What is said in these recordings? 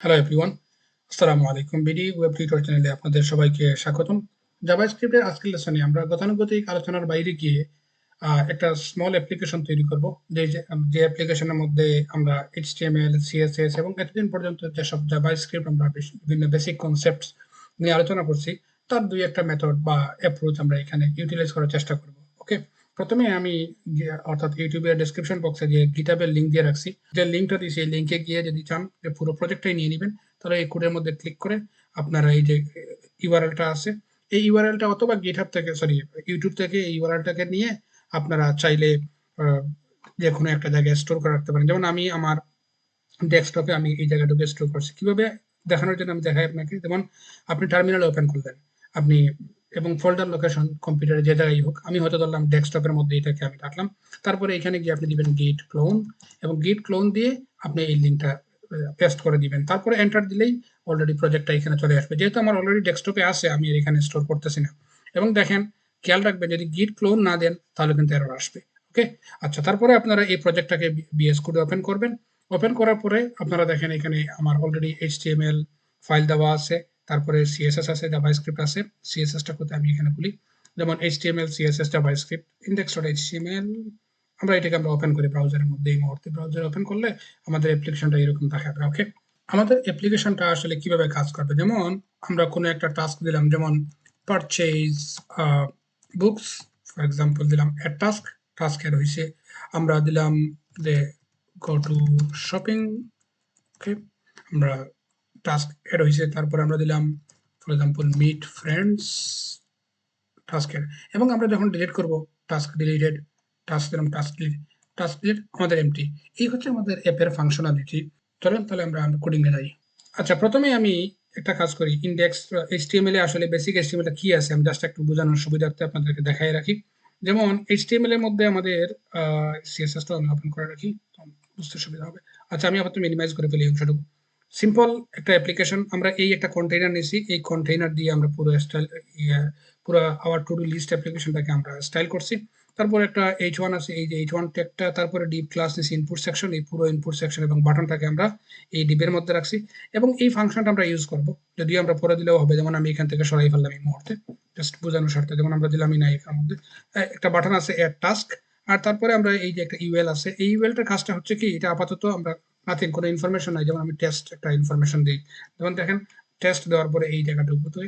Hello everyone আসসালামু আলাইকুম BD web tutor চ্যানেলে আপনাদের সবাইকে স্বাগতম। জাভাস্ক্রিপ্টের আজকের লেসনে আমরা গতানুগতিক আলোচনার বাইরে গিয়ে একটা স্মল অ্যাপ্লিকেশন তৈরি করব। যে যে অ্যাপ্লিকেশনের মধ্যে আমরা এইচটিএমএল সিএসএস এবং এতদিন পর্যন্ত যেসব জাভাস্ক্রিপ্ট আমরা বিভিন্ন বেসিক কনসেপ্টস নিয়ে আলোচনা করছি, তার দুই একটা মেথড বা অ্যাপ্রোচ আমরা এখানে ইউটিলাইজ করার চেষ্টা করব ওকে প্রথমে আমি অর্থাৎ ইউটিউবের ডেসক্রিপশন বক্সে যে গিটাবের লিঙ্ক দিয়ে রাখছি। যে লিঙ্কটা দিয়েছি সেই লিঙ্কে গিয়ে যদি চান, যে পুরো প্রজেক্টটাই নিয়ে নেবেন, তাহলে এই কোডের মধ্যে ক্লিক করে আপনারা এই যে ইউআরএলটা আছে, এই ইউআরএলটা অথবা গিটহাব থেকে সরি ইউটিউব থেকে এই ইউআরএলটাকে নিয়ে আপনারা চাইলে যে কোনো একটা জায়গায় স্টোর করে রাখতে পারেন। যেমন আমি আমার ডেস্কটপে আমি এই জায়গাটাকে স্টোর করছি। কীভাবে দেখানোর জন্য আমি দেখাই আপনাকে? যেমন আপনি টার্মিনাল ওপেন করলেন। আপনি এবং ফোল্ডার লোকেশন কম্পিউটারে যে জায়গায় হোক, আমি হয়তো ধরলাম ডেস্কটপের মধ্যে এটাকে আমি রাখলাম। তারপরে এখানে গিয়ে আপনি দিবেন গিট ক্লোন এবং গিট ক্লোন দিয়ে আপনি এই লিঙ্কটা পেস্ট করে দিবেন। তারপরে এন্টার দিলেই অলরেডি প্রজেক্টটা এখানে চলে আসবে। যেহেতু আমার অলরেডি ডেস্কটপে আছে, আমি আর এখানে স্টোর করতেছি না। এবং দেখেন, খেয়াল রাখবেন, যদি গিট ক্লোন না দেন, তাহলে কিন্তু এরর আসবে। ওকে আচ্ছা তারপরে আপনারা এই প্রজেক্টটাকে বিএস কোডে ওপেন করবেন। ওপেন করার পরে আপনারা দেখেন, এখানে আমার অলরেডি এইচটিএমএল ফাইল দেওয়া আছে। তারপরে সিএসএস আছে জাভাস্ক্রিপ্ট আছে সিএসএসটা কোথায় আমি এখানে খুলি। যেমন HTML CSS JavaScript index dot HTML আমরা এটাকে আমরা ওপেন করি ব্রাউজারের মধ্যে এই মুহূর্তে। ব্রাউজার ওপেন করলে আমাদের অ্যাপ্লিকেশনটা এরকম দেখাবে ওকে আমাদের অ্যাপ্লিকেশনটা আসলে কীভাবে কাজ করবে? যেমন আমরা কোনো একটা টাস্ক দিলাম, যেমন পারচেজ বুকস ফর এক্সাম্পল দিলাম এর টাস্ক টাস্ক এর হয়েছে আমরা দিলাম যে গো টু শপিং ওকে আমরা টাস্ক এড হয়েছে তারপর আমরা দিলাম ফর এক্সাম্পল মিট ফ্রেন্ডস টাস্কের এবং আমরা যখন ডিলিট করব টাস্ক ডিলিটেড টাস্ক দিলাম টাস্ক ডিলিট টাস্ক ডিলিট আমাদের এমটি এই হচ্ছে আমাদের অ্যাপের ফাংশনালিটি চলেন তাহলে আমরা কোডিং এ যাই। আচ্ছা প্রথমে আমি একটা কাজ করি ইন্ডেক্স এইচটিএমএল এ আসলে বেসিক এইচটিএমএল কি আছে, আমি জাস্ট একটু বোঝানোর সুবিধার্থে আপনাদেরকে দেখাই রাখি। যেমন এইচটিএমএল এর মধ্যে আমাদের সিএসএস টা আমি ওপেন করে রাখি বুঝতে সুবিধা হবে। আচ্ছা আমি আপাতত মিনিমাইজ করে ফেলি অংশটুকু। সিম্পল একটা অ্যাপ্লিকেশন আমরা এই একটা কন্টেইনার নিয়েছি, এই কন্টেইনার দিয়ে আমরা পুরো স্টাইল পুরো আওয়ার টু ডু লিস্ট অ্যাপ্লিকেশনটাকে আমরা স্টাইল করছি। তারপর একটা এইচ ওয়ান আছে, এই যে এইচ ওয়ান ট্যাগটা তারপরে ডিপ ক্লাস নিয়েছি ইনপুট সেকশন এই পুরো ইনপুট সেকশন এবং বাটনটাকে আমরা এই ডিপের মধ্যে রাখছি এবং এই ফাংশনটা আমরা ইউজ করব। যদিও আমরা পরে দিলেও হবে, যেমন আমি এখান থেকে সরাই ফেললাম এই মুহূর্তে জাস্ট বোঝানোর স্বার্থে যেমন আমরা দিলামই না এখানের মধ্যে। একটা বাটন আছে এর টাস্ক আর তারপরে আমরা এই যে একটা ইউএল আছে, এই ইউএলটার কাজটা হচ্ছে কি, এটা আপাতত আমরা নাথিং কোনো ইনফরমেশন নাই। যেমন আমি টেস্ট একটা ইনফরমেশন দিই। যেমন দেখেন টেস্ট দেওয়ার পরে এই জায়গাটুকুতে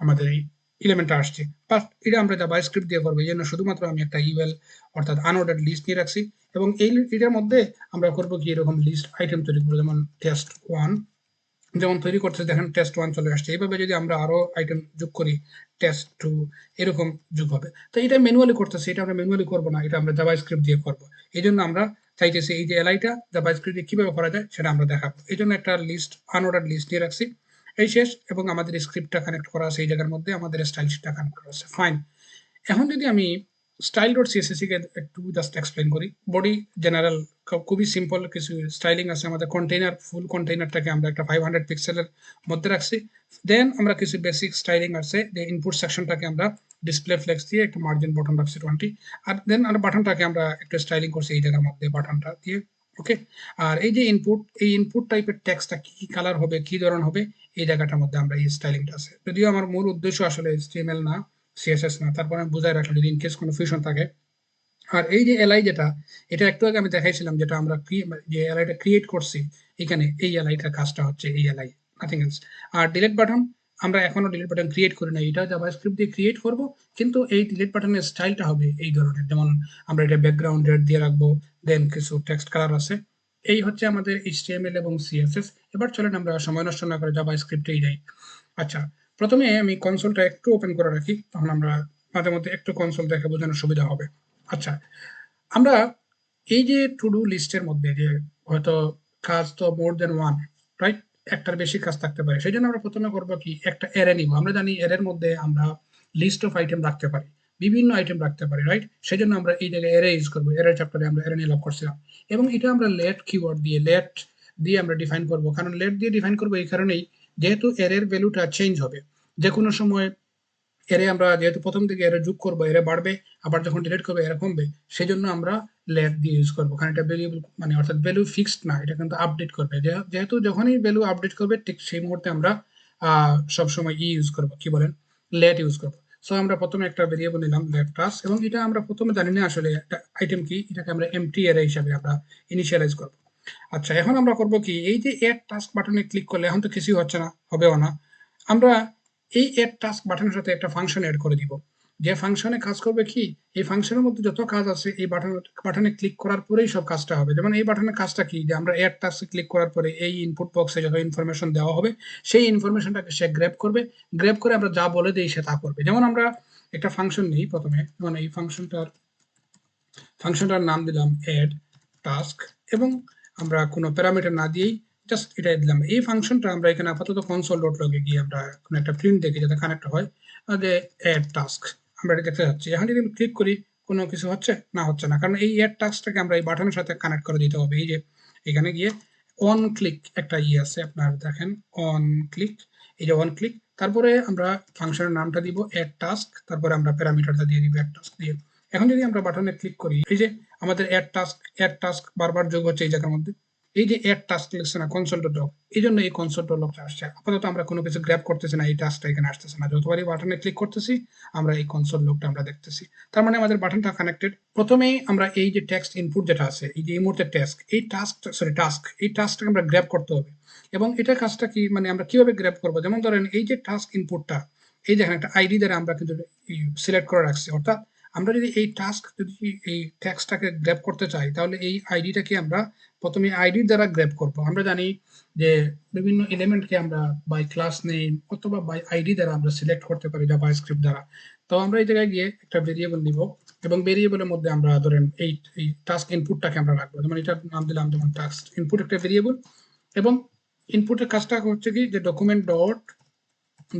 আমাদের এই এলিমেন্টটা আসছে। বাট এটা আমরা জাভা স্ক্রিপ্ট দিয়ে করব, এই জন্য শুধুমাত্র আমি একটা ইউএল অর্থাৎ আনঅর্ডার লিস্ট নিয়ে রাখছি। এবং এই এটার মধ্যে আমরা করব কি, এরকম লিস্ট আইটেম তৈরি করব, যেমন টেস্ট ওয়ান যেমন তৈরি করতে দেখেন টেস্ট ওয়ান চলে আসছে। এইভাবে যদি আমরা আরও আইটেম যোগ করি টেস্ট টু এরকম যোগ হবে। তো এটা ম্যানুয়ালি করতেছি, এটা আমরা ম্যানুয়ালি করব না, এটা আমরা জাভা স্ক্রিপ্ট দিয়ে করব। এই জন্য আমরা চাইতেছি এই যে এলআইটা জাভা স্ক্রিপ্টে কীভাবে করা যায় সেটা আমরা দেখাবো। এই জন্য একটা লিস্ট আনঅর্ডার লিস্ট নিয়ে রাখছি। এই শেষ, এবং আমাদের স্ক্রিপ্টটা কানেক্ট করা আছে এই জায়গার মধ্যে, আমাদের স্টাইল শিটটা কানেক্ট করা আছে। ফাইন এখন যদি আমি স্টাইল ডট সিএসএসি কে একটু জাস্ট এক্সপ্লেন করি। বডি জেনারেল খুবই সিম্পল কিছু স্টাইলিং আছে। আমাদের কন্টেইনার ফুল কন্টেইনারটাকে আমরা একটা ফাইভ হান্ড্রেড পিক্সেলের মধ্যে রাখছি। দেন আমরা কিছু বেসিক স্টাইলিং আছে। যে ইনপুট সেকশনটাকে আমরা ডিসপ্লে ফ্লেক্স দিয়ে একটা মার্জিন বটন রাখছি টোয়েন্টি আর দেন আর বাটনটাকে আমরা একটু স্টাইলিং করছি এই জায়গার মধ্যে বাটনটা দিয়ে ওকে আর এই যে ইনপুট এই ইনপুট টাইপের টেক্সটটা কি কি কালার হবে, কি ধরন হবে, এই জায়গাটার মধ্যে আমরা এই স্টাইলিংটা আছে। যদিও আমার মূল উদ্দেশ্য আসলে HTML না সিএসএস না, তারপরে আমি বুঝাই রাখলাম যদি ইনকেস কোনো ফিউশন থাকে। আর এই যে এলআই যেটা, এটা একটু আগে আমি দেখাইছিলাম যেটা আমরা cre- যে এলআইটা ক্রিয়েট করছি, এখানে এই এলআইটার কাজটা হচ্ছে এই এলআই নাথিং এলস আর ডিলিট বাটন আমরা এখনও ডিলিট বাটন ক্রিয়েট করি না এটা জাভাস্ক্রিপ্ট দিয়ে ক্রিয়েট করব, কিন্তু এই ডিলিট বাটনের স্টাইলটা হবে এই ধরনের। যেমন আমরা এটা ব্যাকগ্রাউন্ড রেড দিয়ে রাখব দেন কিছু টেক্সট কালার আছে। এই হচ্ছে আমাদের এইচটিএমএল এবং সিএসএস এবার চলেন আমরা সময় নষ্ট না করে জাভাস্ক্রিপ্টেই যাই। আচ্ছা প্রথমে আমি কনসোলটা একটু ওপেন করে রাখি, তখন আমরা মাঝে মধ্যে একটু কনসোল দেখে বোঝানোর সুবিধা হবে। আচ্ছা আমরা এই যে টু ডু লিস্টের মধ্যে যে হয়তো কাজ তো মোর দেন ওয়ান রাইট একটার বেশি কাজ থাকতে পারে। সেই জন্য আমরা প্রথমে করব কি, একটা এরে নিব। আমরা জানি এরের মধ্যে আমরা লিস্ট অফ আইটেম রাখতে পারি। বিভিন্ন আইটেম রাখতে পারি রাইট সেই জন্য আমরা এই জায়গায় এরে ইউজ করব। এরের চ্যাপ্টারে আমরা এরে নিয়ে লাভ করছিলাম। এবং এটা আমরা লেট কিওয়ার্ড দিয়ে লেট দিয়ে আমরা ডিফাইন করব। কারণ লেট দিয়ে ডিফাইন করব এই কারণেই যেহেতু এরের ভ্যালুটা চেঞ্জ হবে। যে কোনো সময় এরে আমরা যেহেতু প্রথম দিকে এরে যোগ করব, এরে বাড়বে, আবার যখন ডিলিট করব, এরা কমবে সেই জন্য আমরা লেট দিয়ে ইউজ করব। কারণ এটা ভ্যারিয়েবল মানে অর্থাৎ ভ্যালু ফিক্সড না, এটা কিন্তু আপডেট করবে। যেহেতু যখনই ভ্যালু আপডেট করবে, ঠিক সেই মুহূর্তে আমরা সবসময় ই ইউজ করব। কি বলেন? লেট ইউজ করব। সো আমরা প্রথমে একটা ভেরিয়েবল নিলাম লেট ক্লাস এবং এটা আমরা প্রথমে জানি না আসলে একটা আইটেম কি, এটাকে আমরা এমটি এরে হিসাবে আমরা ইনিশিয়ালাইজ করব। আচ্ছা এখন আমরা করব কি, এই যে এড টাস্ক বাটনে ক্লিক করলে, এখন তো কিছুই হচ্ছে না, হবেও না। আমরা এই এড টাস্ক বাটনের সাথে একটা ফাংশন এড করে দিব। যে ফাংশনে কাজ করবে কি? এই ফাংশনের মধ্যে যত কাজ আছে, এই বাটন বাটনে ক্লিক করার পরেই সব কাজটা হবে। যেমন এই বাটনের কাজটা কি? যে আমরা এড টাস্কে ক্লিক করার পরে এই ইনপুট বক্সে যত ইনফরমেশন দেওয়া হবে, সেই ইনফরমেশনটাকে সে গ্র্যাব করবে। গ্র্যাব করে আমরা যা বলে দিই সে তা করবে। যেমন আমরা একটা ফাংশন নিই প্রথমে, যেমন এই ফাংশনটার ফাংশনটার নাম দিলাম এড টাস্ক এবং আমরা কোনো প্যারামিটার না দিয়েই জাস্ট এটাই দিলাম। এই ফাংশনটা আমরা এখানে আপাতত কনসোল ডট লগে গিয়ে আমরা একটা প্রিন্ট দেখি যাতে কানেক্ট হয়। যে অ্যাড টাস্ক আমরা এটা দেখতে যাচ্ছি। এখন যদি ক্লিক করি, কোনো কিছু হচ্ছে? না হচ্ছে না। কারণ এই অ্যাড টাস্কটাকে আমরা এই বাটনের সাথে কানেক্ট করে দিতে হবে। এই যে এখানে গিয়ে অন ক্লিক একটা ইয়ে আছে আপনার দেখেন অন ক্লিক এই যে অন ক্লিক তারপরে আমরা ফাংশনের নামটা দিব অ্যাড টাস্ক তারপরে আমরা প্যারামিটারটা দিয়ে দিব অ্যাড টাস্ক দিয়ে। এখন যদি আমরা বাটনে ক্লিক করি, এই যে আমাদের অ্যাড টাস্ক অ্যাড টাস্ক বারবার যোগ হচ্ছে এই জায়গার মধ্যে। এই যে অ্যাড টাস্ক লিখছে না কনসোল ডট লক এই জন্য এই কনসোল ডট আসছে। আপাতত আমরা কোনো কিছু গ্র্যাপ করতেছি না, এই টাস্কটা এখানে আসতেছে না। যতবারই বাটনে ক্লিক করতেছি, আমরা এই কনসোল লকটা আমরা দেখতেছি। তার মানে আমাদের বাটনটা কানেক্টেড প্রথমেই আমরা এই যে টেক্সট ইনপুট যেটা আছে, এই যে এই মুহূর্তে টাস্ক এই টাস্ক সরি টাস্ক এই টাস্কটাকে আমরা গ্র্যাব করতে হবে। এবং এটার কাজটা কি মানে আমরা কীভাবে গ্র্যাব করব? যেমন ধরেন এই যে টাস্ক ইনপুটটা এই দেখেন একটা আইডি দ্বারা আমরা কিন্তু সিলেক্ট করে রাখছি, অর্থাৎ আমরা যদি এই টাস্ক যদি এই ট্যাক্সটাকে গ্র্যাব করতে চাই, তাহলে এই আইডিটাকে আমরা প্রথমে আইডির দ্বারা গ্র্যাব করব। আমরা জানি যে বিভিন্ন এলিমেন্টকে আমরা বাই ক্লাস নেম অথবা বাই আইডি দ্বারা আমরা সিলেক্ট করতে পারি জাভা স্ক্রিপ্ট দ্বারা। তো আমরা এই জায়গায় গিয়ে একটা ভেরিয়েবল নিব এবং ভেরিয়েবলের মধ্যে আমরা ধরেন এই এই টাস্ক ইনপুটটাকে আমরা রাখব। যেমন এটার নাম দিলাম, যেমন টাস্ক ইনপুট একটা ভেরিয়েবল এবং ইনপুটের কাজটা হচ্ছে কি? যে document dot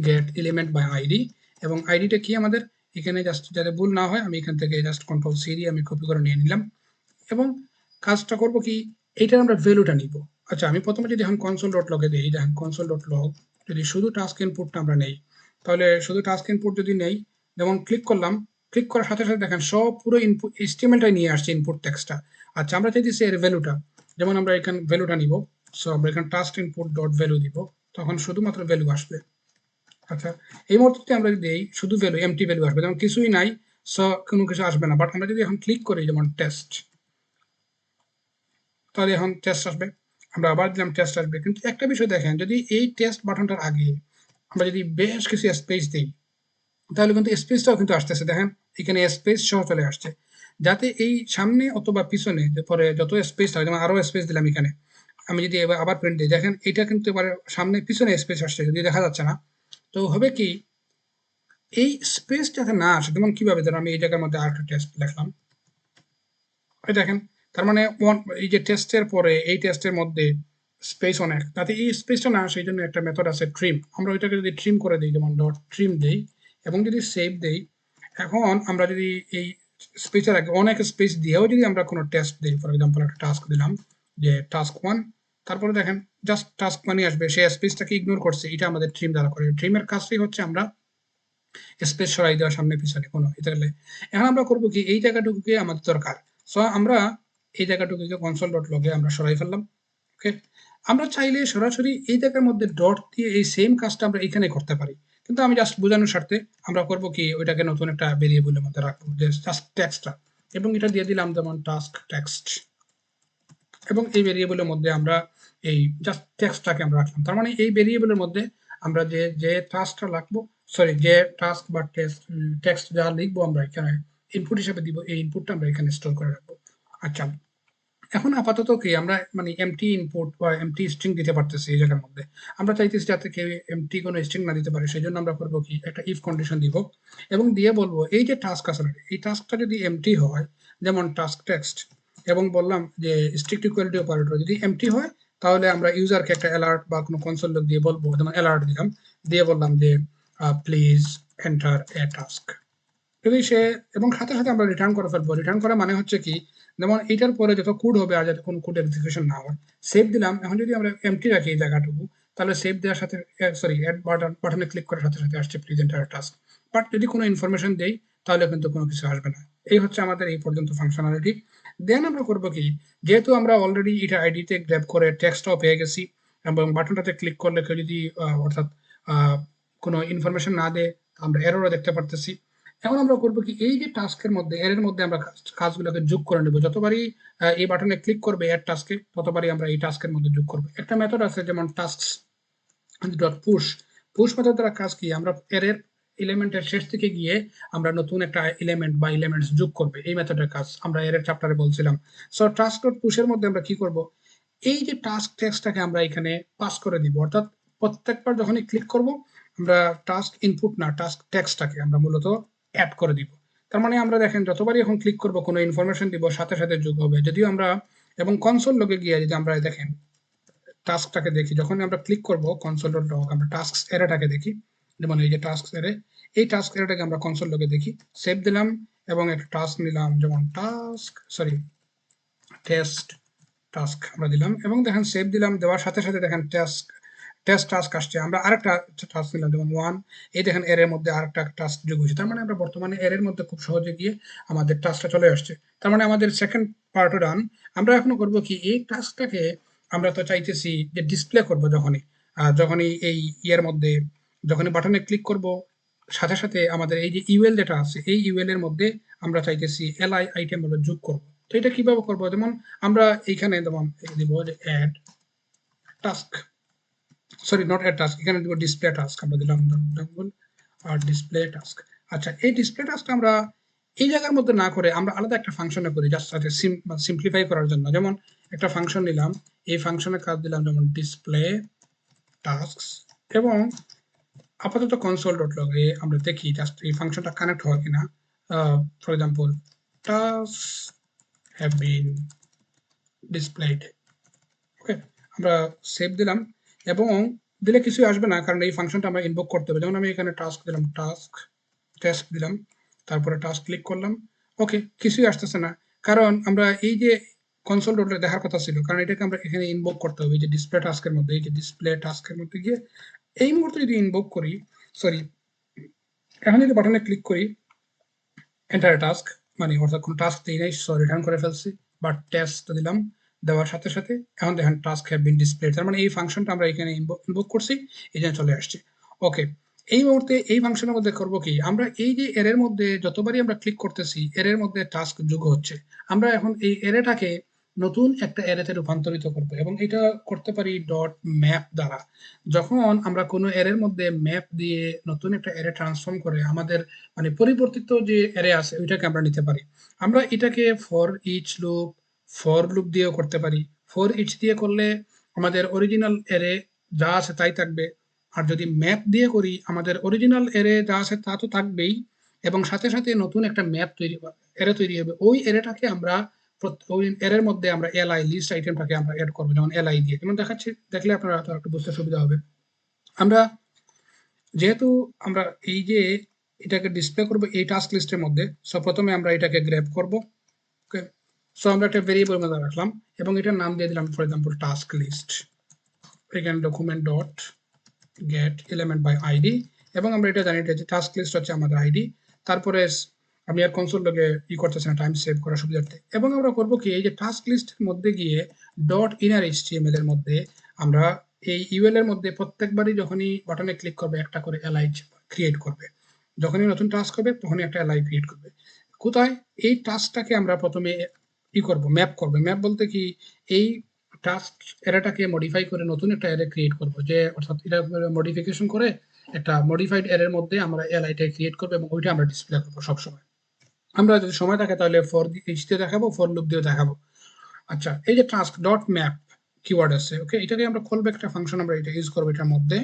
get element by ID এবং আইডিটা কি আমাদের এখানে জাস্ট যাতে ভুল না হয়, আমি এখান থেকে জাস্ট কন্ট্রোল সি দিয়ে আমি কপি করে নিয়ে নিলাম। এবং কাজটা করব কি, এইটার আমরা ভ্যালুটা নিব। আচ্ছা আমি প্রথমে যদি এখন কনসোল ডট লগে দিই, দেখেন কনসোল ডট লগ যদি শুধু টাস্ক ইনপুটটা আমরা নেই, তাহলে শুধু টাস্ক ইনপুট যদি নেই, যেমন ক্লিক করলাম ক্লিক করার সাথে সাথে দেখেন সব পুরো ইনপুট এস্টিমেলটাই নিয়ে আসছে ইনপুট টেক্সটটা আচ্ছা আমরা চাইতেছি এর ভ্যালুটা যেমন আমরা এখানে ভ্যালুটা নিব সো আমরা এখানে টাস্ক ইনপুট ডট ভ্যালু দিব, তখন শুধুমাত্র ভ্যালু আসবে। আচ্ছা এই মুহূর্তে আমরা যদি শুধু ভ্যালু এমটি ভ্যালু আসবে, যেমন কিছুই নাই সো কোনো কিছু আসবে না বাট আমরা যদি এখন ক্লিক করি, যেমন টেস্ট তাহলে এখন টেস্ট আসবে, আমরা আবার দিলাম টেস্ট আসবে, কিন্তু একটা বিষয় দেখেন, যদি এই টেস্ট বাটনটার আগে আমরা যদি বেশ কিছু স্পেস দিই, তাহলে কিন্তু স্পেসটাও কিন্তু আসতেছে, দেখেন, এখানে স্পেস সহ চলে আসছে, যাতে এই সামনে অথবা পিছনে, পরে যত স্পেস থাকে, যেমন আরও স্পেস দিলাম এখানে, আমি যদি আবার প্রিন্ট দিই, দেখেন, এটা কিন্তু এবারে সামনে পিছনে স্পেস আসছে, যদি দেখা যাচ্ছে না তো হবে কি, এই স্পেস যাতে না আসে, যেমন কীভাবে? ধরো আমি এই জায়গার মধ্যে আরেকটা টেস্ট লিখলাম এই দেখেন, তার মানে one- এই যে টেস্টের পরে, এই টেস্টের মধ্যে স্পেস অনেক। তাতে এই স্পেসটা না আসে, এই জন্য একটা মেথড আছে ট্রিম আমরা ওইটাকে যদি ট্রিম করে দিই, যেমন ডট ট্রিম দিই, এবং যদি সেভ দেই, এখন আমরা যদি এই স্পেসের আগে অনেক স্পেস দিয়েও যদি আমরা কোনো টেস্ট দিই ফর এক্সাম্পল একটা টাস্ক দিলাম, যে টাস্ক ওয়ান তারপরে দেখেন জাস্ট টাস্ক মানি আসবে। সেই স্পেসটাকে ইগনোর করছে। এটা আমাদের ট্রিম দ্বারা করে। ট্রিমের কাজটাই হচ্ছে আমরা স্পেস সরাই দেওয়া সামনে পিছনে, কোনো এটালে এখন আমরা করব কি? এই জায়গাটুকুকে আমাদের দরকার। সো আমরা এই জায়গাটুকুকে কনসোল ডট লগে আমরা সরাই ফেললাম। ওকে আমরা চাইলে সরাসরি এই জায়গার মধ্যে ডট দিয়ে এই সেম কাজটা আমরা এখানে করতে পারি। কিন্তু আমি জাস্ট বোঝানোর স্বার্থে আমরা করব কি? ওইটাকে নতুন একটা ভেরিয়েবলের মধ্যে রাখব। জাস্ট ট্যাক্সটা এবং এটা দিয়ে দিলাম যেমন টাস্ক টেক্সট এবং এই ভেরিয়েবলের মধ্যে আমরা এই জাস্ট টেক্সটটাকে আমরা রাখলাম। তার মানে এই ভেরিয়েবলের মধ্যে আমরা যে যে টাস্কটা রাখব সরি যে টাস্ক বা টেক্সট টেক্সট যা লিখব আমরা এখানে ইনপুট হিসেবে দিব, এই ইনপুটটা আমরা এখানে স্টোর করে রাখব। আচ্ছা এখন আপাতত কি আমরা মানে এমটি ইনপুট বা এমটি স্ট্রিং দিতে পারতেছি এই জায়গার মধ্যে। আমরা চাইতেছি যাতে কেউ এমটি কোনো স্ট্রিং না দিতে পারে সেই জন্য আমরা করব কি, একটা ইফ কন্ডিশন দিব এবং দিয়ে বলব, এই যে টাস্ক আসলে এই টাস্কটা যদি এমটি হয়, যেমন টাস্ক টেক্সট এবং বললাম যে স্ট্রিক্ট ইকুয়ালিটি অপারেটর যদি এমটি হয় তাহলে আমরা ইউজারকে একটা অ্যালার্ট বা কোনো কনসোল লোক দিয়ে বলব, যেমন অ্যালার্ট দিলাম, দিয়ে বললাম যে প্লিজ এন্টার এ টাস্ক যদি সে, এবং সাথে সাথে আমরা রিটার্ন করে ফেলব। রিটার্ন করা মানে হচ্ছে কি, যেমন এটার পরে যত কোড হবে আর যাতে কোনো কোড এক্সিকিউশন না হয় সেভ দিলাম। এখন যদি আমরা এমটি রাখি এই জায়গাটুকু, তাহলে সেভ দেওয়ার সাথে সরি অ্যাড বাটন বাটনে ক্লিক করার সাথে সাথে আসছে প্লিজ এন্টার টাস্ক বাট যদি কোনো ইনফরমেশন দেই, তাহলে কিন্তু কোনো কিছু আসবে না। এই হচ্ছে আমাদের এই পর্যন্ত ফাংশনালিটি দেন আমরা করব কি? যেহেতু আমরা অলরেডি এটা আইডিতে গ্র্যাব করে টেক্সটও পেয়ে গেছি, এবং বাটনটাতে ক্লিক করলে কেউ যদি অর্থাৎ কোনো ইনফরমেশন না দেয়, আমরা এররও দেখতে পারতেছি। এখন আমরা করব কি? এই যে টাস্কের মধ্যে, এর মধ্যে আমরা কাজগুলোকে যোগ করে নেব। যতবারই এই বাটনে ক্লিক করবে এর টাস্কে ততবারই আমরা এই টাস্কের মধ্যে যোগ করব। একটা মেথড আছে যেমন task dot push push method দ্বারা কাজ কি? আমরা এর এলিমেন্টের শেষ থেকে গিয়ে আমরা নতুন একটা এলিমেন্ট বা এলিমেন্টস যোগ করবে। এই মেথডের কাজ আমরা এর চ্যাপ্টারে বলছিলাম। সো টাস্ক ডট পুশের মধ্যে আমরা কি করব? এই যে টাস্ক টেক্সটটাকে আমরা এখানে পাস করে দিব, অর্থাৎ প্রত্যেকবার যখনই ক্লিক করব, আমরা টাস্ক ইনপুট না টাস্ক টেক্সটটাকে আমরা মূলত অ্যাড করে দিব। তার মানে আমরা দেখেন, যতবারই এখন ক্লিক করব, কোনো ইনফরমেশন দিব, সাথে সাথে যোগ হবে। যদিও আমরা এবং কনসোল লগে গিয়ে যদি আমরা দেখেন টাস্কটাকে দেখি যখন আমরা ক্লিক করব কনসোল ডট লগ আমরা টাস্ক এরাটাকে দেখি যেমন এই যে টাস্ক এরে এই টাস্ক এরাটাকে আমরা কনসোল লোকে দেখি। সেভ দিলাম এবং একটা টাস্ক নিলাম, যেমন টাস্ক সরি টেস্ট টাস্ক আমরা দিলাম এবং দেখেন সেভ দিলাম, দেওয়ার সাথে সাথে দেখেন টাস্ক টেস্ট টাস্ক আসছে। আমরা আরেকটা টাস্ক নিলাম, যেমন ওয়ান এই দেখেন এর মধ্যে আরেকটা টাস্ক যোগ হয়েছে। তার মানে আমরা বর্তমানে এর মধ্যে খুব সহজে গিয়ে আমাদের টাস্কটা চলে আসছে। তার মানে আমাদের সেকেন্ড পার্টও ডান আমরা এখনও করব কি, এই টাস্কটাকে আমরা তো চাইতেছি যে ডিসপ্লে করব যখনই। যখনই এই ইয়ের মধ্যে যখনই বাটনে ক্লিক করব, সাথে সাথে আমাদের এই যে ইউএল যেটা আছে, এই ইউএল এর মধ্যে আমরা চাইতেছি এলআই আইটেম আমরা যোগ করব। তো এটা কীভাবে করব? যেমন আমরা এইখানে যেমন দিব যে add task sorry not add task এখানে দিব ডিসপ্লে টাস্ক আমরা দিলাম আর ডিসপ্লে টাস্ক আচ্ছা এই ডিসপ্লে টাস্কটা আমরা এই জায়গার মধ্যে না করে আমরা আলাদা একটা ফাংশনে করি জাস্ট সাথে সিম্পলিফাই করার জন্য। যেমন একটা ফাংশন নিলাম, এই ফাংশনের কাজ দিলাম যেমন ডিসপ্লে টাস্ক এবং আপাতত কনসোল ডট লগে আমরা দেখি জাস্ট এই ফাংশনটা কানেক্ট হয় কিনা। For example task have been displayed okay আমরা সেভ দিলাম এবং দিলে কিছুই আসবে না, কারণ এই ফাংশনটা আমরা ইনভোক করতে হবে। যেমন আমি এখানে টাস্ক দিলাম টাস্ক টেস্ট দিলাম, তারপরে টাস্ক ক্লিক করলাম। ওকে কিছুই আসতেছে না। কারণ আমরা এই যে কনসোল ডটে দেখার কথা ছিল, কারণ এটাকে আমরা এখানে ইনভোক করতে হবে, এই যে ডিসপ্লে টাস্কের মধ্যে, এই যে ডিসপ্লে টাস্কের মধ্যে গিয়ে এই মুহূর্তে যদি ইনভোক করি সরি এখন যদি বাটনে ক্লিক করি এন্টার টাস্ক মানে অর্থাৎ কোনো টাস্ক দিই নাই সো রিটার্ন করে ফেলছি বাট টেস্ট দিলাম, দেওয়ার সাথে সাথে এখন দেখেন টাস্ক হ্যাভ বিন ডিসপ্লে তার মানে এই ফাংশনটা আমরা এখানে ইনভোক করছি, এই জন্য চলে আসছে। ওকে এই মুহূর্তে এই ফাংশনের মধ্যে করব কি, আমরা এই যে এর মধ্যে যতবারই আমরা ক্লিক করতেছি এর মধ্যে টাস্ক যোগ হচ্ছে, আমরা এখন এই এরেটাকে নতুন একটা এরেতে রূপান্তরিত করব এবং এটা করতে পারি ডট ম্যাপ দ্বারা। যখন আমরা কোনো এরের মধ্যে ম্যাপ দিয়ে নতুন একটা এরে ট্রান্সফর্ম করে আমাদের মানে পরিবর্তিত যে এরে আছে ওইটাকে আমরা নিতে পারি। আমরা এটাকে for each loop for loop দিয়েও করতে পারি। ফর ইচ দিয়ে করলে আমাদের অরিজিনাল এরে যা আছে তাই থাকবে। আর যদি ম্যাপ দিয়ে করি, আমাদের অরিজিনাল এরে যা আছে তা তো থাকবেই এবং সাথে সাথে নতুন একটা ম্যাপ তৈরি এরে তৈরি হবে। ওই এরেটাকে আমরা ওই এরের মধ্যে আমরা এলআই লিস্ট আইটেমটাকে আমরা এড করব, যেমন এলআই দিয়ে। যেমন দেখাচ্ছি, দেখলে আপনারা একটু বুঝতে সুবিধা হবে। আমরা যেহেতু আমরা এই যে এটাকে ডিসপ্লে করব এই টাস্ক লিস্টের মধ্যে সো প্রথমে আমরা এটাকে গ্র্যাব করব ওকে সো আমরা একটা ভেরিয়েবল মধ্যে রাখলাম, এবং এটার নাম দিয়ে দিলাম ফর এক্সাম্পল টাস্ক লিস্ট এখানে document dot get element by ID এবং আমরা এটা জানি যে টাস্ক লিস্ট হচ্ছে আমাদের আইডি তারপরে আমি আর কনসোল লগে ই করতেছি না টাইম সেভ করার সুবিধার্থে। এবং আমরা করব কি, এই যে টাস্ক লিস্টের মধ্যে গিয়ে ডট ইনার এইচটিএমএল এর মধ্যে আমরা এই ইউএল এর মধ্যে প্রত্যেকবারই যখনই বাটনে ক্লিক করবে, একটা করে এলআই ক্রিয়েট করবে। যখনই নতুন টাস্ক হবে, তখনই একটা এলআই ক্রিয়েট করবে। কোথায়? এই টাস্কটাকে আমরা প্রথমে ই করব ম্যাপ করব। ম্যাপ বলতে কি, এই টাস্ক এরাটাকে মডিফাই করে নতুন একটা এরে ক্রিয়েট করব। যে অর্থাৎ এটা মডিফিকেশন করে একটা মডিফাইড এরের মধ্যে আমরা এলআইটা ক্রিয়েট করব এবং ওইটা আমরা ডিসপ্লে করব সবসময়। আমরা যদি সময় থাকে তাহলে ফর এইচ দিয়ে দেখাবো ফর লুপ দিয়ে দেখাবো। আচ্ছা এই যে টাস্ক ডট ম্যাপ কিওয়ার্ড আছে ওকে এটাকে আমরা কল একটা ফাংশন আমরা এটা ইউজ করব এটার মধ্যে।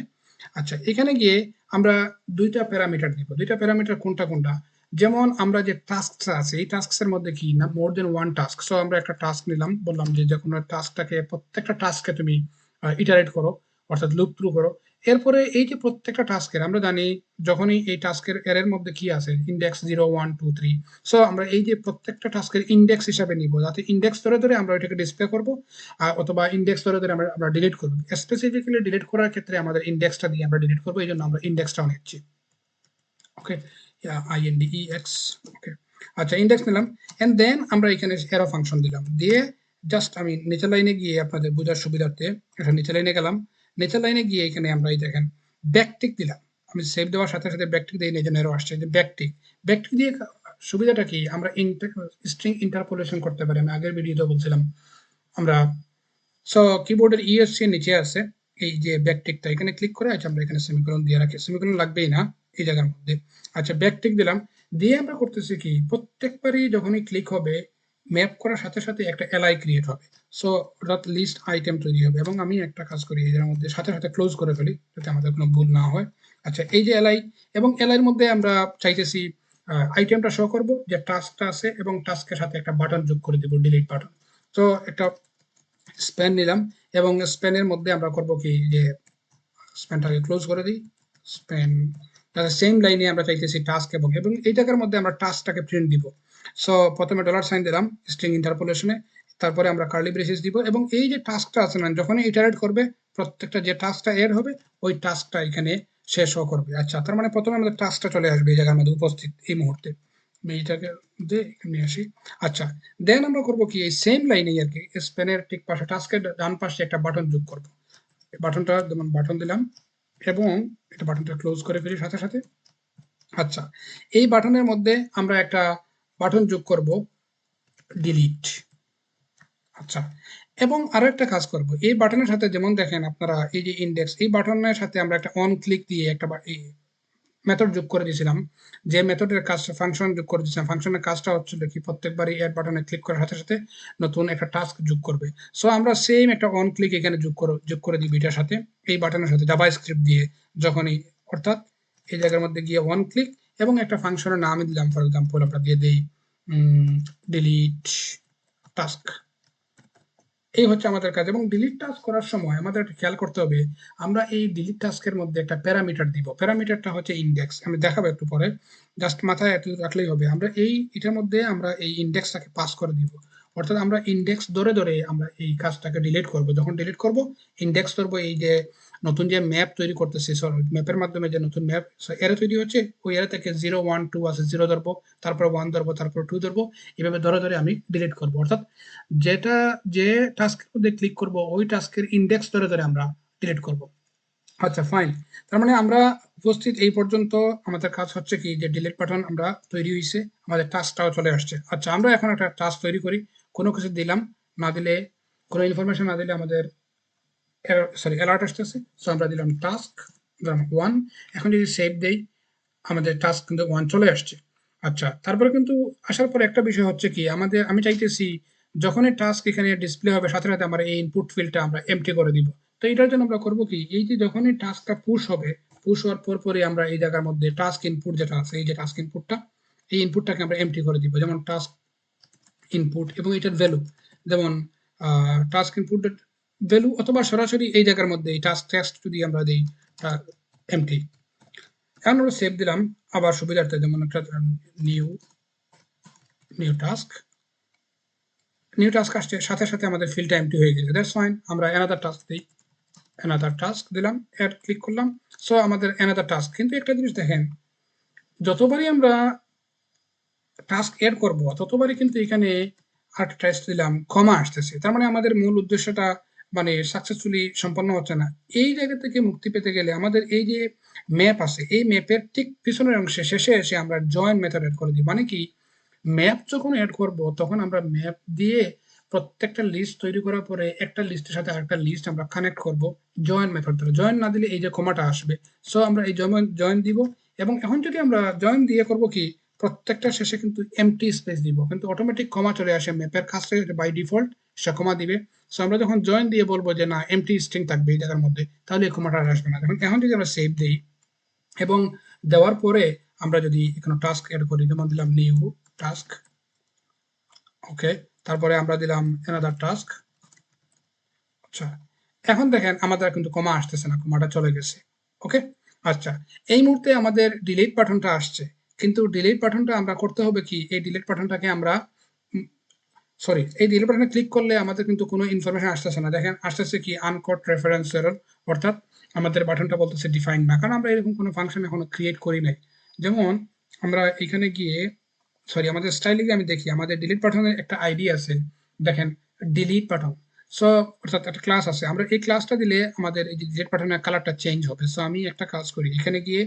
আচ্ছা এখানে গিয়ে আমরা দুইটা প্যারামিটার দিব দুইটা প্যারামিটার কোনটা কোনটা? যেমন আমরা যে টাস্ক আছে, এই টাস্ক এর মধ্যে কি? না more than one task so আমরা একটা টাস্ক নিলাম, বললাম যে যে কোনো টাস্কটাকে প্রত্যেকটা টাস্কে তুমি ইটারেট করো, অর্থাৎ লুপ থ্রু করো। এরপরে এই যে প্রত্যেকটা টাস্কের আমরা জানি যখনই এই টাস্কের এর মধ্যে কি আছে index zero one two three so আমরা এই যে প্রত্যেকটা টাস্কের ইন্ডেক্স হিসাবে নিব, যাতে ইন্ডেক্স ধরে ধরে আমরা এটাকে ডিসপ্লে করব অথবা ইন্ডেক্স ধরে ধরে আমরা আমরা ডিলিট করব। স্পেসিফিক্যালি ডিলিট করার ক্ষেত্রে আমাদের ইন্ডেক্সটা দিয়ে আমরা ডিলিট করব, এই জন্য আমরা ইন্ডেক্সটাও নিচ্ছি okay I N D X okay আচ্ছা ইন্ডেক্স নিলাম অ্যান্ড দেন আমরা এখানে এরো ফাংশন দিলাম। দিয়ে জাস্ট আমি নিচের লাইনে গিয়ে আপনাদের বোঝার সুবিধার্থে এটা নিচের লাইনে গেলাম। নিচের লাইনে গিয়ে এখানে আমরা এই দেখেন ব্যাকটিক দিলাম। আমি সেভ দেওয়ার সাথে সাথে ব্যাকটিক দিয়ে জন্য এরো আসছে যে ব্যাকটিক ব্যাকটিক দিয়ে সুবিধাটা কি? আমরা স্ট্রিং ইন্টারপোলেশন করতে পারি। আমি আগের ভিডিওতে বলছিলাম আমরা। সো কিবোর্ডের ইএসসি নিচে আছে এই যে ব্যাকটিকটা এখানে ক্লিক করে আচ্ছা আমরা এখানে সেমিকোলন দিয়ে রাখি। সেমিকোলন লাগবেই না এই জায়গার মধ্যে। আচ্ছা ব্যাকটিক দিলাম। দিয়ে আমরা করতেছি কি? প্রত্যেকবারই যখনই ক্লিক হবে ম্যাপ করার সাথে সাথে একটা এলআই ক্রিয়েট হবে। সো অর্থাৎ লিস্ট আইটেম তৈরি হবে এবং আমি একটা কাজ করি এর মধ্যে সাথে সাথে ক্লোজ করে ফেলি যাতে আমাদের কোনো ভুল না হয়। আচ্ছা এই যে এলআই এবং এলআই এর মধ্যে আমরা চাইতেছি আইটেমটা শো করব যে টাস্কটা আছে এবং টাস্কের সাথে একটা বাটন যোগ করে দিব ডিলিট বাটন তো একটা স্প্যান নিলাম এবং স্প্যানের মধ্যে আমরা করব কি যে স্প্যানটাকে ক্লোজ করে দিই। স্প্যান তাহলে সেম লাইনে আমরা চাইতেছি টাস্ক এবং এবং এই জায়গার মধ্যে আমরা টাস্কটাকে প্রিন্ট দিব। সো প্রথমে ডলার সাইন দিলাম স্ট্রিং ইন্টারপোলেশনে তারপরে আমরা কার্লি ব্রেসিস দিব এবং এই যে টাস্কটা আছে না, যখনই ইটারেট করবে, প্রত্যেকটা যে টাস্কটা এড হবে, ওই টাস্কটা এখানে শেষ হওয়া করবে। আচ্ছা তার মানে প্রথমে আমাদের টাস্কটা চলে আসবে এই জায়গার মধ্যে উপস্থিত এই মুহূর্তে। মেয়েটাকে দিয়ে এখানে আসি। আচ্ছা দেন আমরা করব কি, এই সেম লাইনে আর কি স্পেনের ঠিক পাশে টাস্কের ডান পাশে একটা বাটন যোগ করব। বাটনটা যেমন বাটন দিলাম, এবং এটা বাটনটা ক্লোজ করে ফেলি সাথে সাথে। আচ্ছা এই বাটনের মধ্যে আমরা একটা বাটন যোগ করব ডিলিট আচ্ছা এবং আরও একটা কাজ করব। এই বাটনের সাথে যেমন দেখেন আপনারা এই যে ইন্ডেক্স এই বাটনের সাথে আমরা একটা অন ক্লিক দিয়ে একটা মেথড যোগ করে দিয়েছিলাম। যে মেথডের কাজ ফাংশন যোগ করে দিয়েছিলাম। ফাংশনের কাজটা হচ্ছিল কি, প্রত্যেকবারই অ্যাড বাটনে ক্লিক করার সাথে সাথে নতুন একটা টাস্ক যোগ করবে। সো আমরা সেম একটা অন ক্লিক এখানে যোগ করে যোগ করে দিই এটার সাথে। এই বাটনের সাথে জাভা স্ক্রিপ্ট দিয়ে যখনই অর্থাৎ এই জায়গার মধ্যে গিয়ে অন ক্লিক এবং একটা ফাংশনের নাম দিলাম ফর এক্সাম্পল আমরা দিয়ে দিই ডিলিট টাস্ক এই হচ্ছে আমাদের কাজ, এবং ডিলিট টাস্ক করার সময় আমাদের একটা খেয়াল করতে হবে, আমরা এই ডিলিট টাস্কের মধ্যে একটা প্যারামিটার দিব। প্যারামিটারটা হচ্ছে ইন্ডেক্স আমি দেখাবো একটু পরে। জাস্ট মাথায় এত রাখলেই হবে, আমরা এই এটার মধ্যে আমরা এই ইন্ডেক্সটাকে পাস করে দিব। অর্থাৎ আমরা ইন্ডেক্স ধরে ধরে আমরা এই কাজটাকে ডিলিট করব। যখন ডিলিট করব ইন্ডেক্স ধরবো এই যে নতুন যে ম্যাপ তৈরি করতেছি সরি ম্যাপের মাধ্যমে যে নতুন ম্যাপ এরা তৈরি হচ্ছে, ওই এরা থেকে জিরো ওয়ান টু আছে জিরো ধরবো, তারপর ওয়ান ধরবো, তারপর টু ধরবো, এভাবে ধরে ধরে আমি ডিলিট করব। অর্থাৎ যেটা, যে টাস্কের মধ্যে ক্লিক করব, ওই টাস্কের ইন্ডেক্স ধরে ধরে আমরা ডিলিট করব। আচ্ছা ফাইন তার মানে আমরা উপস্থিত এই পর্যন্ত আমাদের কাজ হচ্ছে কি, যে ডিলিট বাটন আমরা তৈরি হয়েছে আমাদের টাস্কটাও চলে আসছে। আচ্ছা আমরা এখন একটা টাস্ক তৈরি করি, কোনো কিছু দিলাম, না দিলে, কোনো ইনফরমেশন না দিলে আমাদের সরি অ্যালার্ট আসতেছে। সো আমরা দিলাম টাস্ক দিলাম ওয়ান এখন যদি সেভ দেই, আমাদের টাস্ক কিন্তু ওয়ান চলে আসছে। আচ্ছা তারপরে কিন্তু আসার পর একটা বিষয় হচ্ছে কি, আমাদের, আমি চাইতেছি যখনই টাস্ক এখানে ডিসপ্লে হবে, সাথে সাথে আমরা এই ইনপুট ফিল্ডটা আমরা এমটি করে দিব। তো এটার জন্য আমরা করব কি, এই যে যখনই টাস্কটা পুশ হবে পুশ হওয়ার পর পরে আমরা এই জায়গার মধ্যে টাস্ক ইনপুট যেটা আছে, এই যে টাস্ক ইনপুটটা এই ইনপুটটাকে আমরা এমটি করে দিব। যেমন টাস্ক ইনপুট এবং এটার ভ্যালু যেমন টাস্ক ইনপুট ভ্যালু অথবা সরাসরি এই জায়গার মধ্যে এই টাস্ক টেক্সট যদি আমরা দিই এমটি এখন আমরা সেভ দিলাম, আবার সুবিধার্থে যেমন একটা new new task new task আসছে, সাথে সাথে আমাদের ফিল্ডটা এমটি হয়ে গেছে। দ্যাটস ফাইন আমরা অ্যানাদার টাস্ক দিই। অ্যানাদার টাস্ক দিলাম অ্যাড ক্লিক করলাম। সো আমাদের অ্যানাদার টাস্ক কিন্তু একটা জিনিস দেখেন, যতবারই আমরা টাস্ক এড করব, ততবারই কিন্তু এখানে আরেকটা টেস্ট দিলাম ক্ষমা আসতেছে। তার মানে আমাদের মূল উদ্দেশ্যটা মানে সাকসেসফুলি সম্পন্ন হচ্ছে না। এই জায়গা থেকে মুক্তি পেতে গেলে আমাদের এই যে ম্যাপ আছে, এই ম্যাপের ঠিক পিছনের অংশে, শেষে এসে আমরা জয়েন মেথড অ্যাড করে দিই। মানে কি? ম্যাপ যখন অ্যাড করব, তখন আমরা ম্যাপ দিয়ে প্রত্যেকটা লিস্ট তৈরি করার পরে একটা লিস্টের সাথে আরেকটা লিস্ট আমরা কানেক্ট করব জয়েন মেথড দ্বারা। জয়েন না দিলে এই যে কমাটা আসবে। সো আমরা এই জয়েন জয়েন দিব এবং এখন যদি আমরা জয়েন দিয়ে করব কি? প্রত্যেকটা শেষে কিন্তু এমটি স্পেস দিব। কিন্তু অটোমেটিক কমা চলে আসে ম্যাপের কাছ বাই ডিফল্ট সে কমা দিবে। সো আমরা যখন জয়েন দিয়ে বলব যে না এমটি স্ট্রিং থাকবে এই জায়গার মধ্যে, তাহলে এই কমাটা আসবে না। এখন এখন যদি আমরা সেভ দিই, এবং দেওয়ার পরে আমরা যদি এখানে টাস্ক এড করি, যেমন দিলাম নিউ টাস্ক ওকে তারপরে আমরা দিলাম এনাদার টাস্ক আচ্ছা এখন দেখেন আমাদের কিন্তু কমা আসতেছে না কমাটা চলে গেছে ওকে আচ্ছা এই মুহূর্তে আমাদের ডিলিট বাটনটা আসছে, কিন্তু ডিলিট বাটনটা আমরা করতে হবে কি? এই ডিলিট বাটনটাকে আমরা সরি এই ডিলিট বাটনে ক্লিক করলে আমাদের কিন্তু কোনো ইনফরমেশন আসতেছে না। দেখেন, আসতেছে কি আনকোড রেফারেন্স এরর অর্থাৎ আমাদের বাটনটা বলতেছে ডিফাইন না। কারণ আমরা এরকম কোনো ফাংশন এখনও ক্রিয়েট করি নাই। যেমন, আমরা এখানে গিয়ে সরি আমাদের স্টাইলে গিয়ে আমি দেখি, আমাদের ডিলিট বাটনের একটা আইডি আছে। দেখেন ডিলিট বাটন সো অর্থাৎ একটা ক্লাস আছে। আমরা এই ক্লাসটা দিলে আমাদের এই ডিলিট বাটনের কালারটা চেঞ্জ হবে। সো আমি একটা কাজ করি। এখানে গিয়ে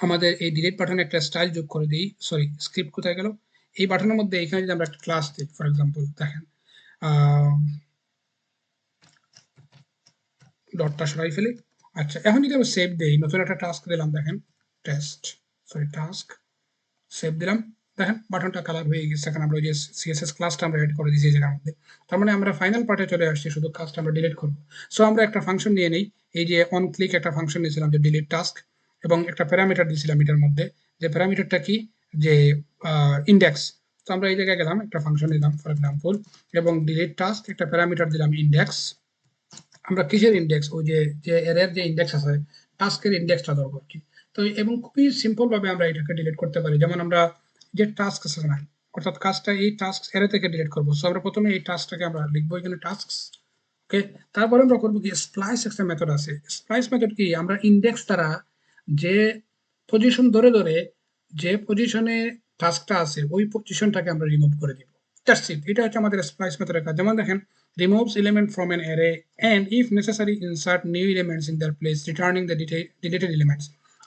আমাদের এই ডিলিট বাটনে একটা স্টাইল যোগ করে দিই। সরি স্ক্রিপ্ট কোথায় গেল? এই বাটনের মধ্যে এখানে যদি আমরা একটা ক্লাস দিই ফর এক্সাম্পল দেখেন ডটটা সরাই ফেলি। আচ্ছা এখন যদি আমি সেভ দেই, নতুন একটা টাস্ক দিলাম, দেখেন টেস্ট সরি টাস্ক সেভ দিলাম। দেখেন বাটনটা কালার হয়ে গেছে। এখন আমরা ওই যে সিএসএস ক্লাসটা আমরা এড করে দিয়েছি জায়গার মধ্যে। তার মানে আমরা ফাইনাল পার্টে চলে আসছি, শুধু কাজটা আমরা ডিলিট করব। সো আমরা একটা ফাংশন নিয়ে নেই। এই যে অন ক্লিক একটা ফাংশন নিয়েছিলাম, যে ডিলিট টাস্ক এবং একটা প্যারামিটার দিয়েছিলাম এটার মধ্যে। যে প্যারামিটারটা কি? যে ইন্ডেক্স তো আমরা এই জায়গায় গেলাম, একটা ফাংশন নিলাম ফর এক্সাম্পল এবং ডিলিট টাস্ক একটা প্যারামিটার দিলাম ইন্ডেক্স আমরা কিসের ইন্ডেক্স ওই যে যে এর যে ইন্ডেক্স আছে টাস্কের ইন্ডেক্সটা দরকার কি। তো এবং খুবই সিম্পলভাবে আমরা এটাকে ডিলিট করতে পারি। যেমন আমরা যে টাস্ক আছে না, অর্থাৎ কাজটা এই টাস্ক এর থেকে ডিলিট করব। সো আমরা প্রথমে এই টাস্কটাকে আমরা লিখব এখানে টাস্ক ওকে তারপরে আমরা করব কি স্প্লাইস একটা মেথড আছে। স্প্লাইস মেথড কি? আমরা ইন্ডেক্স দ্বারা যে পজিশন ধরে ধরে যে পজিশনে টাস্কটা আছে, ওই পজিশনটাকে আমরা রিমুভ করে দিব। দ্যাটস ইট এটা হচ্ছে আমাদের স্প্লাইস মেথডের কাজ। যেমন দেখেন, removes element from an array and if necessary insert new elements in their place, returning the deleted elements.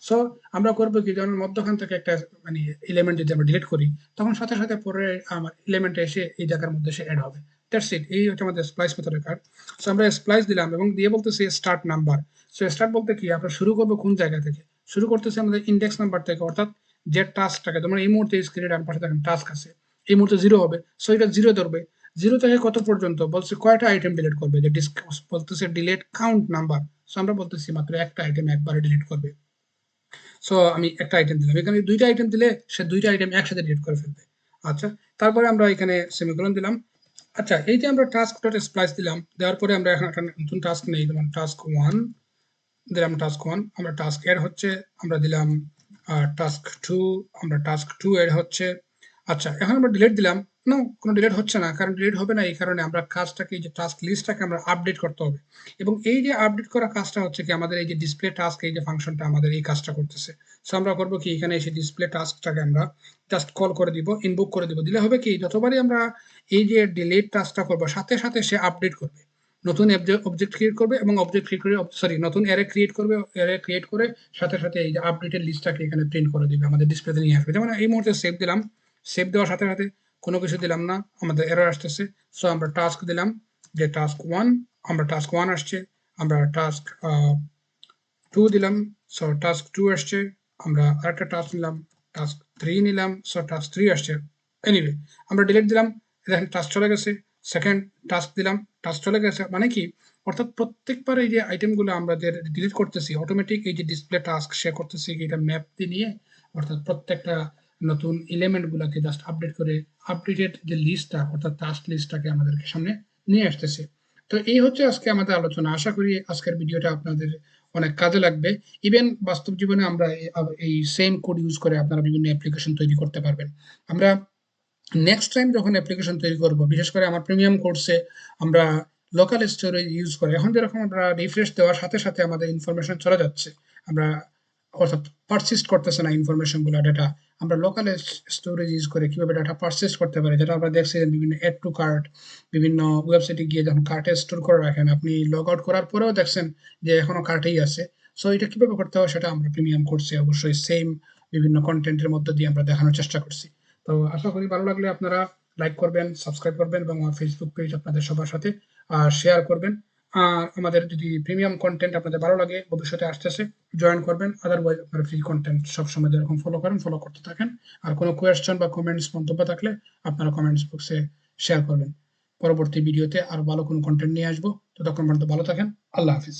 So আমরা করব কি? যেমন মধ্যখান থেকে একটা মানে এলিমেন্ট যদি আমরা ডিলিট করি, তখন সাথে সাথে পরে আমার এলিমেন্ট এসে এই জায়গার মধ্যে সে অ্যাড হবে। দ্যাটস ইট এই হচ্ছে আমাদের স্প্লাইস মেথডের কার্ড সো আমরা স্প্লাইস দিলাম এবং দিয়ে বলতেছি স্টার্ট নাম্বার সো স্টার্ট বলতে কি? আমরা শুরু করব কোন জায়গা থেকে? শুরু করতেছি আমাদের ইন্ডেক্স নাম্বার থেকে, অর্থাৎ যে টাস্কটাকে তোমরা এই মুহূর্তে স্ক্রিনে ডান পাশে দেখেন টাস্ক আছে। এই মুহূর্তে জিরো হবে। সো এটা জিরো ধরবে। জিরো থেকে কত পর্যন্ত? বলছে কয়টা আইটেম ডিলিট করবে? যে বলতেছে ডিলিট কাউন্ট নাম্বার সো আমরা বলতেছি মাত্র একটা আইটেম একবারে ডিলিট করবে। সো আমি একটা আইটেম দিলাম। এখানে দুইটা আইটেম দিলে সে দুইটা আইটেম একসাথে ডিলিট করে ফেলবে। আচ্ছা তারপরে আমরা এখানে সেমিকোলন দিলাম। আচ্ছা এই যে আমরা টাস্ক ডট স্প্লাইস দিলাম, দেওয়ার পরে আমরা এখন একটা নতুন টাস্ক নেই। যেমন টাস্ক ওয়ান দিলাম টাস্ক ওয়ান আমরা টাস্ক এড হচ্ছে, আমরা দিলাম টাস্ক টু আমরা টাস্ক টু এড হচ্ছে আচ্ছা এখন আমরা ডিলেট দিলাম। নো কোনো ডিলেট হচ্ছে না, কারণ ডিলেট হবে না এই কারণে আমরা কাজটাকে যে টাস্ক লিস্টটাকে আমরা আপডেট করতে হবে। এবং এই যে আপডেট করা কাজটা হচ্ছে কি, আমাদের এই যে ডিসপ্লে টাস্ক এই যে ফাংশনটা আমাদের এই কাজটা করতেছে। সো আমরা করব কি, এখানে এসে ডিসপ্লে টাস্কটাকে আমরা জাস্ট কল করে দিব ইনবুক করে দিব। দিলে হবে কি, যতবারই আমরা এই যে ডিলেট টাস্কটা করব, সাথে সাথে সে আপডেট করবে। নতুন অবজেক্ট ক্রিয়েট করবে এবং অবজেক্ট ক্রিয়েট করে সরি নতুন অ্যারে ক্রিয়েট করবে অ্যারে ক্রিয়েট করে সাথে সাথে এই যে আপডেটেড লিস্টটাকে এখানে প্রিন্ট করে দিবে, আমাদের ডিসপ্লেতে নিয়ে আসবে। যেমন এই মুহূর্তে সেভ দিলাম সেভ দেওয়ার সাথে সাথে কোনো কিছু দিলাম না, আমাদের এরর আসতেছে। সো আমরা টাস্ক দিলাম যে টাস্ক ওয়ান আমরা টাস্ক ওয়ান আসছে, আমরা টাস্ক টু দিলাম সো টাস্ক টু আসছে, আমরা আরেকটা টাস্ক নিলাম টাস্ক থ্রি নিলাম সো টাস্ক থ্রি আসছে। এনিওয়ে আমরা ডিলিট দিলাম, দেখেন টাস্ক চলে গেছে। সেকেন্ড টাস্ক দিলাম টাস্ক চলে গেছে। মানে কি? অর্থাৎ প্রত্যেকবার এই যে আইটেমগুলো আমরা ডিলিট করতেছি অটোমেটিক এই যে ডিসপ্লে টাস্ক সে করতেছি, এটা ম্যাপ দিয়ে নিয়ে, অর্থাৎ প্রত্যেকটা নতুন এলিমেন্টগুলোকে জাস্ট আপডেট করে আপডেটেড যে লিস্টটা অর্থাৎ টাস্ক লিস্টটাকে আমাদেরকে সামনে নিয়ে আসতেছে। তো এই হচ্ছে আজকে আমাদের আলোচনা। আশা করি আজকের ভিডিওটা আপনাদের অনেক কাজে লাগবে। ইভেন বাস্তব জীবনে আমরা এই সেম কোড ইউজ করে আপনারা বিভিন্ন অ্যাপ্লিকেশন তৈরি করতে পারবেন। আমরা নেক্সট টাইম যখন অ্যাপ্লিকেশন তৈরি করব, বিশেষ করে আমার প্রিমিয়াম কোর্সে আমরা লোকাল স্টোরেজ ইউজ করে, এখন যেরকম আমরা রিফ্রেশ দেওয়ার সাথে সাথে আমাদের ইনফরমেশন চলে যাচ্ছে, আমরা অর্থাৎ পারসিস্ট করতেছে না ইনফরমেশনগুলো ডেটা আমরা লোকাল স্টোরেজ ইউজ করে কীভাবে ডাটা পারচেস করতে পারি, যেটা আমরা দেখছি বিভিন্ন এড টু কার্ট বিভিন্ন ওয়েবসাইটে গিয়ে যখন কার্টে স্টোর করে রাখেন, আপনি লগ আউট করার পরেও দেখছেন যে এখনও কার্টেই আছে। সো এটা কীভাবে করতে হয় সেটা আমরা প্রিমিয়াম করছি অবশ্যই সেম বিভিন্ন কন্টেন্টের মধ্যে দিয়ে আমরা দেখানোর চেষ্টা করছি। তো আশা করি ভালো লাগলে আপনারা লাইক করবেন সাবস্ক্রাইব করবেন এবং আমার ফেসবুক পেজ আপনাদের সবার সাথে আর শেয়ার করবেন। আর আমাদের যদি প্রিমিয়াম কন্টেন্ট আপনাদের ভালো লাগে, ভবিষ্যতে আসতেছে জয়েন করবেন। আদারওয়াইজ আপনারা ফ্রি কন্টেন্ট সবসময় যেরকম ফলো করেন ফলো করতে থাকেন। আর কোনো কোয়েশ্চেন বা কমেন্টস মন্তব্য থাকলে আপনারা কমেন্টস বক্সে শেয়ার করবেন। পরবর্তী ভিডিওতে আর ভালো কোনো কন্টেন্ট নিয়ে আসব। ততক্ষণ পর্যন্ত ভালো থাকেন। আল্লাহ হাফিজ।